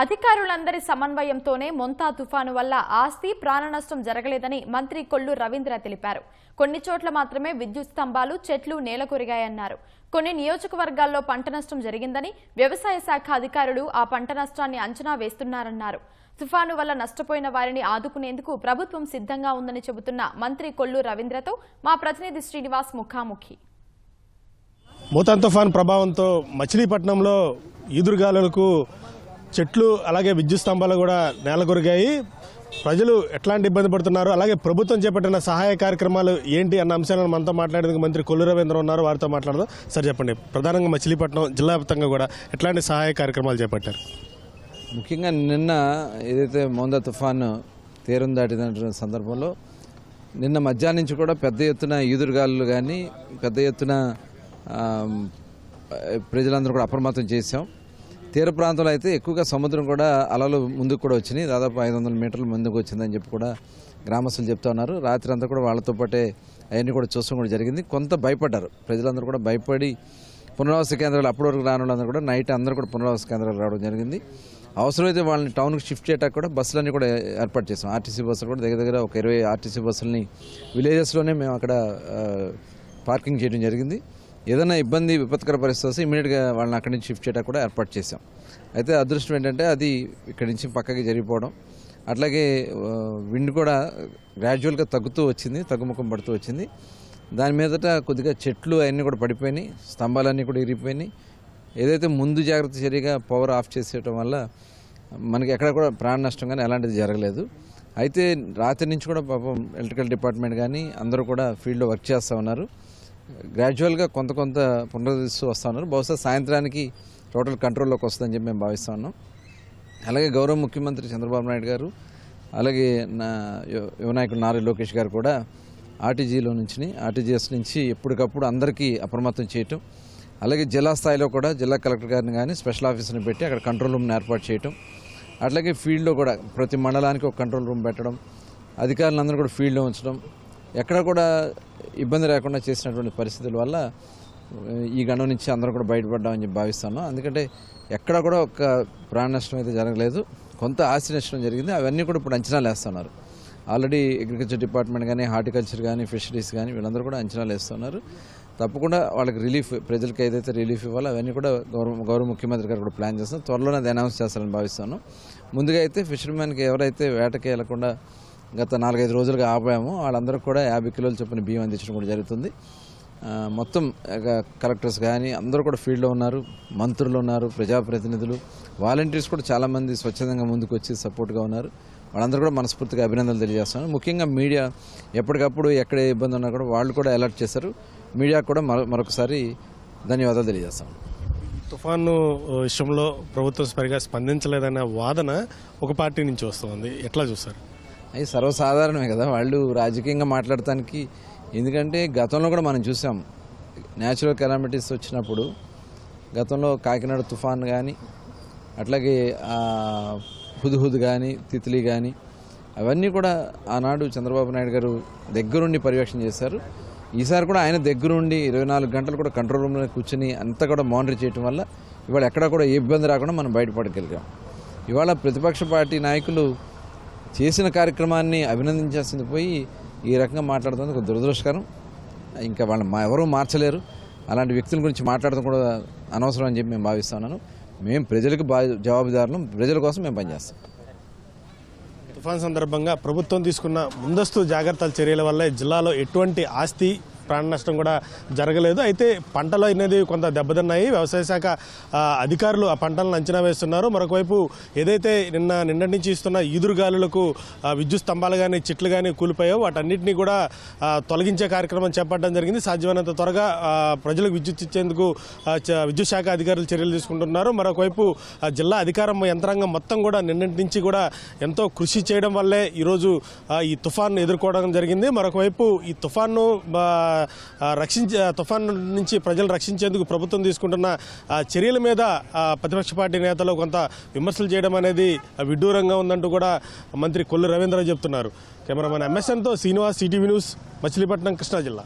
అధికారులందరి సమన్వయంతోనే మొంతా తుఫాను వల్ల ఆస్తి ప్రాణ నష్టం జరగలేదని మంత్రి కొల్లు రవీంద్ర తెలిపారు. కొన్ని చోట్ల మాత్రమే విద్యుత్ స్తంభాలు చెట్లు నేలకొరిగాయన్నారు. కొన్ని నియోజకవర్గాల్లో పంట నష్టం జరిగిందని వ్యవసాయ శాఖ అధికారులు ఆ పంట నష్టాన్ని అంచనా వేస్తున్నారన్నారు. తుఫాను వల్ల నష్టపోయిన వారిని ఆదుకునేందుకు ప్రభుత్వం సిద్ధంగా ఉందని చెబుతున్న మంత్రి కొల్లు రవీంద్రతో మా ప్రతినిధి శ్రీనివాస్ ముఖాముఖి. మూతాన్ తుఫాన్ ప్రభావంతో మచిలీపట్నంలో ఈదురుగాలులకు చెట్లు అలాగే విద్యుత్ స్తంభాలు కూడా నేలకొరిగాయి. ప్రజలు ఎట్లాంటి ఇబ్బంది పడుతున్నారు? అలాగే ప్రభుత్వం చేపట్టిన సహాయ కార్యక్రమాలు ఏంటి అన్న అంశాలను మనతో మాట్లాడేందుకు మంత్రి కొల్లు రవీంద్ర ఉన్నారు. వారితో మాట్లాడదాం. సార్ చెప్పండి. ప్రధానంగా మచిలీపట్నం జిల్లా వ్యాప్తంగా కూడా ఎట్లాంటి సహాయ కార్యక్రమాలు చేపట్టారు? ముఖ్యంగా నిన్న ఏదైతే మౌందా తుఫాను తీరం దాటిన సందర్భంలో నిన్న మధ్యాహ్నం నుంచి కూడా పెద్ద ఎత్తున ఈదురుగాలు కానీ పెద్ద ఎత్తున ప్రజలందరూ కూడా అప్రమత్తం చేశాం. తీర ప్రాంతంలో అయితే ఎక్కువగా సముద్రం కూడా అలలు ముందుకు కూడా వచ్చినాయి. దాదాపు ఐదు వందల మీటర్ల ముందుకు వచ్చిందని చెప్పి కూడా గ్రామస్తులు చెప్తా ఉన్నారు. రాత్రి అంతా కూడా వాళ్ళతో పాటే అవన్నీ కూడా చూస్తాం కూడా జరిగింది. కొంత భయపడ్డారు. ప్రజలందరూ కూడా భయపడి పునరావాస కేంద్రాలు అప్పటి వరకు రాని వాళ్ళందరూ కూడా నైట్ అందరూ కూడా పునరావాస కేంద్రాలు రావడం జరిగింది. అవసరమైతే వాళ్ళని టౌన్కి షిఫ్ట్ చేయడానికి కూడా బస్సులన్నీ కూడా ఏర్పాటు చేసాం ఆర్టీసీ బస్సులు కూడా దగ్గర దగ్గర ఒక ఇరవై ఆర్టీసీ బస్సులని విలేజెస్లోనే మేము అక్కడ పార్కింగ్ చేయడం జరిగింది. ఏదైనా ఇబ్బంది విపత్కర పరిస్థితి వస్తే ఇమీడియట్గా వాళ్ళని అక్కడి నుంచి షిఫ్ట్ చేయడానికి కూడా ఏర్పాటు చేసాం అయితే అదృష్టం ఏంటంటే అది ఇక్కడి నుంచి పక్కకి జరిగిపోవడం. అట్లాగే విండ్ కూడా గ్రాడ్యువల్గా తగ్గుతూ వచ్చింది తగ్గుముఖం పడుతూ వచ్చింది. దాని మీదట కొద్దిగా చెట్లు అవన్నీ కూడా పడిపోయినాయి స్తంభాలన్నీ కూడా ఇరిగిపోయినాయి. ఏదైతే ముందు జాగ్రత్త చర్యగా పవర్ ఆఫ్ చేసేయటం వల్ల మనకి ఎక్కడ కూడా ప్రాణ నష్టం కానీ అలాంటిది జరగలేదు. అయితే రాత్రి నుంచి కూడా పాపం ఎలక్ట్రికల్ డిపార్ట్మెంట్ కానీ అందరూ కూడా ఫీల్డ్లో వర్క్ చేస్తూ ఉన్నారు. గ్రాడ్యువల్గా కొంత కొంత పునరుద్ధరిస్తూ వస్తూ ఉన్నారు. బహుశా సాయంత్రానికి టోటల్ కంట్రోల్లోకి వస్తుందని చెప్పి మేము భావిస్తూ ఉన్నాం. అలాగే గౌరవ ముఖ్యమంత్రి చంద్రబాబు నాయుడు గారు అలాగే నా యువనాయకుడు యువ నారా లోకేష్ గారు కూడా ఆర్టీజీలో నుంచి ఆర్టీజీఎస్ నుంచి ఎప్పటికప్పుడు అందరికీ అప్రమత్తం చేయటం అలాగే జిల్లా స్థాయిలో కూడా జిల్లా కలెక్టర్ గారిని కానీ స్పెషల్ ఆఫీసర్ని పెట్టి అక్కడ కంట్రోల్ రూమ్ని ఏర్పాటు చేయటం అట్లాగే ఫీల్డ్లో కూడా ప్రతి మండలానికి ఒక కంట్రోల్ రూమ్ పెట్టడం అధికారులందరూ కూడా ఫీల్డ్లో ఉంచడం ఎక్కడ కూడా ఇబ్బంది లేకుండా చేసినటువంటి పరిస్థితుల వల్ల ఈ గండం నుంచి అందరూ కూడా బయటపడ్డామని చెప్పి భావిస్తున్నాం ఎందుకంటే ఎక్కడ కూడా ఒక ప్రాణ నష్టం అయితే జరగలేదు. కొంత ఆస్తి నష్టం జరిగింది. అవన్నీ కూడా ఇప్పుడు అంచనాలు వేస్తున్నారు. ఆల్రెడీ అగ్రికల్చర్ డిపార్ట్మెంట్ కానీ హార్టికల్చర్ కానీ ఫిషరీస్ కానీ వీళ్ళందరూ కూడా అంచనాలు వేస్తున్నారు. తప్పకుండా వాళ్ళకి రిలీఫ్ ప్రజలకు ఏదైతే రిలీఫ్ ఇవ్వాలో అవన్నీ కూడా గౌరవ గౌరవ ముఖ్యమంత్రి గారు కూడా ప్లాన్ చేస్తాం త్వరలోనే అది అనౌన్స్ చేస్తారని భావిస్తాను. ముందుగా అయితే ఫిషర్మెన్కి ఎవరైతే వేటకి వెళ్ళకుండా గత నాలుగైదు రోజులుగా ఆపాము. వాళ్ళందరూ కూడా యాభై కిలోలు చొప్పున బియ్యం అందించడం కూడా జరుగుతుంది. మొత్తం కలెక్టర్స్ కానీ అందరూ కూడా ఫీల్డ్లో ఉన్నారు. మంత్రులు ఉన్నారు ప్రజాప్రతినిధులు. వాలంటీర్స్ కూడా చాలామంది స్వచ్ఛందంగా ముందుకు వచ్చి సపోర్ట్గా ఉన్నారు. వాళ్ళందరూ కూడా మనస్ఫూర్తిగా అభినందనలు తెలియజేస్తాను ముఖ్యంగా మీడియా ఎప్పటికప్పుడు ఎక్కడ ఏ ఇబ్బంది ఉన్నా కూడా వాళ్ళు కూడా అలర్ట్ చేశారు. మీడియా కూడా మరొకసారి ధన్యవాదాలు తెలియజేస్తాం తుఫాను విషయంలో ప్రభుత్వం సరిగా స్పందించలేదన్న వాదన ఒక పార్టీ నుంచి వస్తుంది. ఎట్లా చూస్తారు? అవి సర్వసాధారణమే కదా వాళ్ళు రాజకీయంగా మాట్లాడటానికి. ఎందుకంటే గతంలో కూడా మనం చూసాం న్యాచురల్ కెలామిటీస్ వచ్చినప్పుడు గతంలో కాకినాడ తుఫాన్ కానీ అట్లాగే హుద్హుద్ కానీ తిత్లీ కానీ అవన్నీ కూడా ఆనాడు చంద్రబాబు నాయుడు గారు దగ్గరుండి పర్యవేక్షణ చేశారు. ఈసారి కూడా ఆయన దగ్గరుండి ఇరవై నాలుగు గంటలు కూడా కంట్రోల్ రూమ్లో కూర్చొని అంతా కూడా మానిటర్ చేయడం వల్ల ఇవాళ ఎక్కడా కూడా ఏ ఇబ్బంది రాకుండా మనం బయటపడగలిగాం. ఇవాళ ప్రతిపక్ష పార్టీ నాయకులు చేసిన కార్యక్రమాన్ని అభినందించాల్సింది పోయి ఈ రకంగా మాట్లాడుతుంది ఒక దురదృష్టకరం. ఇంకా వాళ్ళని మా ఎవరూ మార్చలేరు. అలాంటి వ్యక్తుల గురించి మాట్లాడడం కూడా అనవసరం అని చెప్పి మేము భావిస్తున్నాను మేము ప్రజలకు బా జవాబుదారులు. ప్రజల కోసం మేము పనిచేస్తాం. తుఫాన్ సందర్భంగా ప్రభుత్వం తీసుకున్న ముందస్తు జాగ్రత్తల చర్యల వల్ల జిల్లాలో ఎటువంటి ఆస్తి ప్రాణ నష్టం కూడా జరగలేదు. అయితే పంటలు అనేది కొంత దెబ్బతిన్నాయి. వ్యవసాయ శాఖ అధికారులు ఆ పంటలను అంచనా వేస్తున్నారు. మరొకవైపు ఏదైతే నిన్న నిన్నటి నుంచి ఇస్తున్న ఈదురుగాలులకు విద్యుత్ స్తంభాలు కానీ చెట్లు కానీ కూలిపోయాయో వాటన్నిటిని కూడా తొలగించే కార్యక్రమం చేపట్టడం జరిగింది. సాధ్యమైనంత త్వరగా ప్రజలకు విద్యుత్ ఇచ్చేందుకు విద్యుత్ శాఖ అధికారులు చర్యలు తీసుకుంటున్నారు. మరొకవైపు ఆ, జిల్లా అధికారం యంత్రాంగం మొత్తం కూడా నిన్నటి నుంచి కూడా ఎంతో కృషి చేయడం వల్లే ఈరోజు ఈ తుఫాన్ను ఎదుర్కోవడం జరిగింది. మరొకవైపు ఈ తుఫాన్ను రక్షించే తుఫాన్ నుంచి ప్రజలు రక్షించేందుకు ప్రభుత్వం తీసుకుంటున్న ఆ, చర్యల మీద ప్రతిపక్ష పార్టీ నేతలు కొంత విమర్శలు చేయడం అనేది విడ్డూరంగా ఉందంటూ కూడా మంత్రి కొల్లు రవీంద్ర చెప్తున్నారు. కెమెరామెన్ ఎంఎస్ఎన్తో శ్రీనివాస్ సిటీవీ న్యూస్ మచిలీపట్నం కృష్ణా జిల్లా.